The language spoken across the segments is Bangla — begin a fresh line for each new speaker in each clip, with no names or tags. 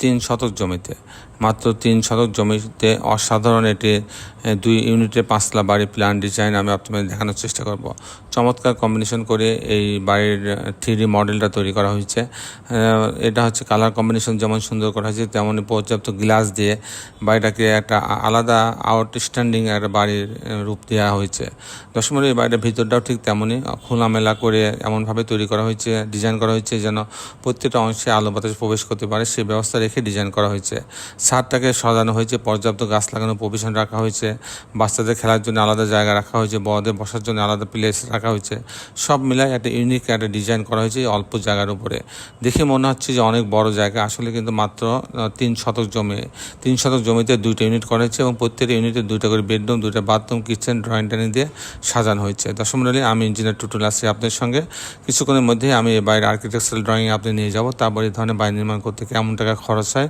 তিন শতক জমিতে। মাত্র তিন শতক জমিতে অসাধারণ এটি দুই ইউনিটের পাঁচলা বাড়ি প্ল্যান ডিজাইন আমি আপনাদের দেখানোর চেষ্টা করব। চমৎকার কম্বিনেশন করে এই বাড়ির থ্রি মডেলটা তৈরি করা হয়েছে। এটা হচ্ছে কালার কম্বিনেশন যেমন সুন্দর করা হয়েছে, তেমনই পর্যাপ্ত গ্লাস দিয়ে বাড়িটাকে একটা আলাদা আউটস্ট্যান্ডিং একটা বাড়ির রূপ দেওয়া হয়েছে। দশমীর এই বাড়িটার ভিতরটাও ঠিক তেমনই খোলামেলা করে এমনভাবে তৈরি করা হয়েছে ডিজাইন করা হয়েছে যেন প্রত্যেকটা অংশে আলো বাতাস প্রবেশ করতে পারে। সেই ব্যবস্থা রেখে ডিজাইন করা হয়েছে। ছাদটাকে সাজানো হয়েছে, পর্যাপ্ত গাছ লাগানোর প্রভিশন রাখা হয়েছে। বাচ্চাদের খেলার জন্য আলাদা জায়গা রাখা হয়েছে, বড়দের বসার জন্য আলাদা প্লেস রাখা হয়েছে। সব মিলায় একটা ইউনিক একটা ডিজাইন করা হয়েছে অল্প জায়গার উপরে। দেখে মনে হচ্ছে যে অনেক বড় জায়গা, আসলে কিন্তু মাত্র তিন শতক জমি। তিন শতক জমিতে দুইটা ইউনিট করা হয়েছে এবং প্রত্যেকটা ইউনিটে দুইটা করে বেডরুম দুইটা বাথরুম কিচেন ড্রয়িং টাইনিং দিয়ে সাজানো হয়েছে। দশম আমি ইঞ্জিনিয়ার টুটুল আছি আপনার সঙ্গে। কিছুক্ষণের মধ্যে আমি এই বাইরের আর্কিটেকচারাল ড্রয়িং আপনি নিয়ে যাব। তারপরে ধরনের বাড়ি নির্মাণ করতে কেমন টাকা খরচ হয়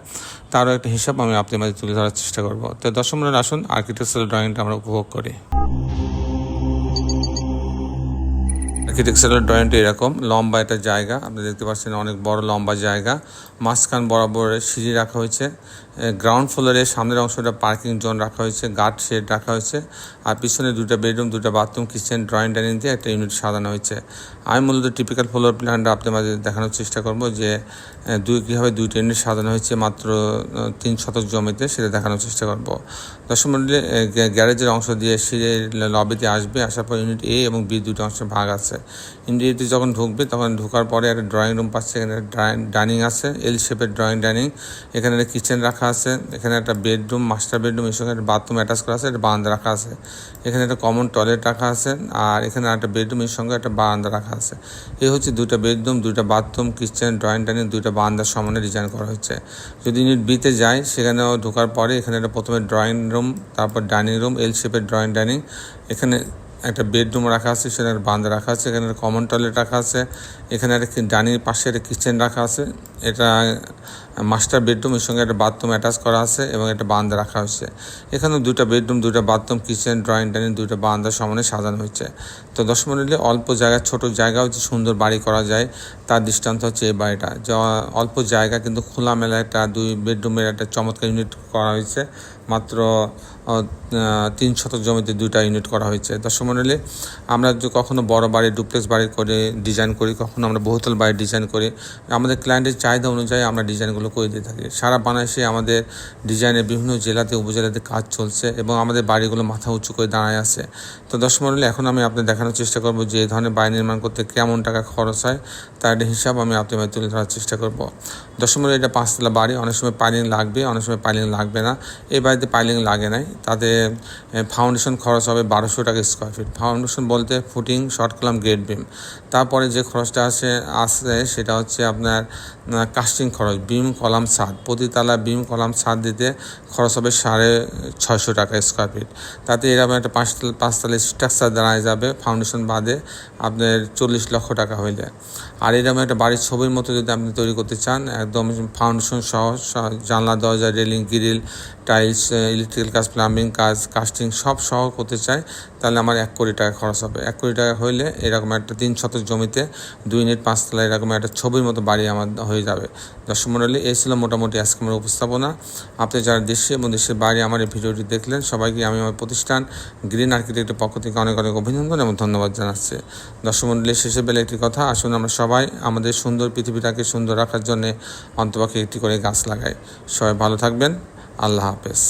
তারও একটা হিসাব আমি আপনার মাঝে তুলে ধরার চেষ্টা করব। তো দশম আসুন আর্কিটেকচারাল ড্রয়িংটা আমরা উপভোগ করি। আর্কিটেকচারাল ড্রয়িংটা এরকম। লম্বা একটা জায়গা, আপনি দেখতে পাচ্ছেন অনেক বড় লম্বা জায়গা। মাঝখান বরাবর সিঁড়ি রাখা হয়েছে। গ্রাউন্ড ফ্লোরের সামনের অংশটা পার্কিং জোন রাখা হয়েছে গার্ড শেড রাখা হয়েছে। আর পিছনে দুটো বেডরুম দুটো বাথরুম কিচেন ড্রয়িং ডাইনিং দিয়ে একটা ইউনিট সাজানো হয়েছে। আমি মূলত টিপিক্যাল ফ্লোর প্ল্যানটা আপনার মাঝে দেখানোর চেষ্টা করব যে দুই, কীভাবে দুইটা ইউনিট সাজানো হয়েছে মাত্র তিন শতক জমিতে সেটা দেখানোর চেষ্টা করব। দশম গ্যারেজের অংশ দিয়ে সিঁড়ে লবিতে আসবে। আসার পর ইউনিট এ এবং বি দুটো অংশে ভাগ আছে। ইউনিট এতে যখন ঢুকবে, তখন ঢোকার পরে একটা ড্রয়িং রুম পাচ্ছে, এখানে ডাইনিং আছে এল শেপের ড্রয়িং ডাইনিং এখানে একটা কিচেন রাখা আছে, এখানে একটা বেডরুম মাস্টার বেডরুম এর সঙ্গে একটা বাথরুম অ্যাটাচ করা আছে, একটা বারান্দা রাখা আছে। এখানে একটা কমন টয়লেট রাখা আছে, আর এখানে একটা বেডরুম এর সঙ্গে একটা বারান্দা রাখা আছে। এই হচ্ছে দুইটা বেডরুম দুইটা বাথরুম কিচেন ড্রয়িং ডাইনিং দুইটা বারান্দার সমানে ডিজাইন করা হয়েছে যদি ইউনিট বিতে যায়, সেখানেও ঢোকার পরে এখানে একটা প্রথমে ড্রয়িং রুম তারপর ডাইনিং রুম এল শেপের ড্রয়িং ডাইনিং এখানে একটা বেডরুম রাখা আছে, সেখানে বান্ধ রাখা আছে, এখানে কমন টয়লেট রাখা আছে, এখানে একটা ডাইনিং পাশে একটা কিচেন রাখা আছে। এটা মাস্টার বেডরুমের সঙ্গে একটা বাথরুম অ্যাটাচ করা আছে এবং একটা বান্ধ রাখা হয়েছে। এখানে দুটো বেডরুম দুটো বাথরুম কিচেন ড্রয়িং ডাইনিং দুটো বারান্দার সমানে সাজানো হয়েছে। তো দশ মিনিটে অল্প জায়গা, ছোট জায়গা হচ্ছে সুন্দর বাড়ি করা যায়, তার দৃষ্টান্ত হচ্ছে এই বাড়িটা। যা অল্প জায়গা কিন্তু খোলামেলা একটা দুই বেডরুমের একটা চমৎকার ইউনিট করা হয়েছে, মাত্র তিন শতক জমিতে দুইটা ইউনিট করা হয়েছে। দর্শক মণ্ডলী আমরা যে কখনো বড় বাড়ি ডুপ্লেক্স বাড়ি করে ডিজাইন করি, কখনো আমরা বহুতল বাড়ি ডিজাইন করি, আমাদের ক্লায়েন্টের চাহিদা অনুযায়ী আমরা ডিজাইনগুলো করে দিয়ে থাকি। সারা বাংলাদেশে আমাদের ডিজাইনের বিভিন্ন জেলাতে, উপজেলাতে কাজ চলছে এবং আমাদের বাড়িগুলো মাথা উঁচু করে দাঁড়ায় আছে। তো দর্শক মণ্ডলী এখন আমি আপনাদের দেখানোর চেষ্টা করব যে এই ধরনের বাড়ি নির্মাণ করতে কেমন টাকা খরচ হয়, তার হিসাব আমি আপনাদের তুলে ধরার চেষ্টা করব। দর্শক মণ্ডলী এটা পাঁচতলা বাড়ি, অনেক সময় পাইলিং লাগবে, অনেক সময় পাইলিং লাগবে না। এই বাড়িতে পাইলিং লাগে নাই, তাতে ফাউন্ডেশন খরচ হবে বারোশো টাকা স্কোয়ার ফাউন্ডেশন বলতে footing short column grade beam তারপরে যে খরচটা আসে আসে সেটা হচ্ছে আপনার কাস্টিং খরচ বিম কলাম ছাদ। প্রতিতলা বিম কলাম ছাদ দিতে খরচ হবে সাড়ে ছয়শো টাকা স্কোয়ার ফিট তাতে এরকম একটা পাঁচ পাঁচতলা স্ট্রাকচার দাঁড়ায় যাবে ফাউন্ডেশন বাদে আপনার চল্লিশ লক্ষ টাকা হইলে। আর এরকম একটা বাড়ির ছবির মতো যদি আপনি তৈরি করতে চান, একদম ফাউন্ডেশন সহ জানলা, দরজা রেলিং গ্রিল টাইলস ইলেকট্রিক্যাল কাজ প্লাম্বিং কাজ কাস্টিং সব সহ করতে চাই তাহলে আমার এক কোটি টাকা খরচ হবে। এক কোটি টাকা হইলে এরকম একটা তিন শতক জমিতে দুই ইউনিট পাঁচতলা এরকম একটা ছবির মতো বাড়ি আমার হয়ে যাবে। দর্শক মণ্ডলী এই ছিল মোটামুটি আজকে আমার উপস্থাপনা। আপনি যারা দেশে এবং দেশের বাইরে আমার এই ভিডিওটি দেখলেন, সবাইকে আমি আমার প্রতিষ্ঠান গ্রিন আর্কিটেক্টের পক্ষ থেকে অনেক অনেক অভিনন্দন এবং ধন্যবাদ জানাচ্ছি। দর্শক মণ্ডলী শেষে বেলে একটি কথা, আসুন আমরা সবাই আমাদের সুন্দর পৃথিবীটাকে সুন্দর রাখার জন্য অন্তপক্ষে একটি করে গাছ লাগাই। সবাই ভালো থাকবেন। আল্লাহ হাফেজ।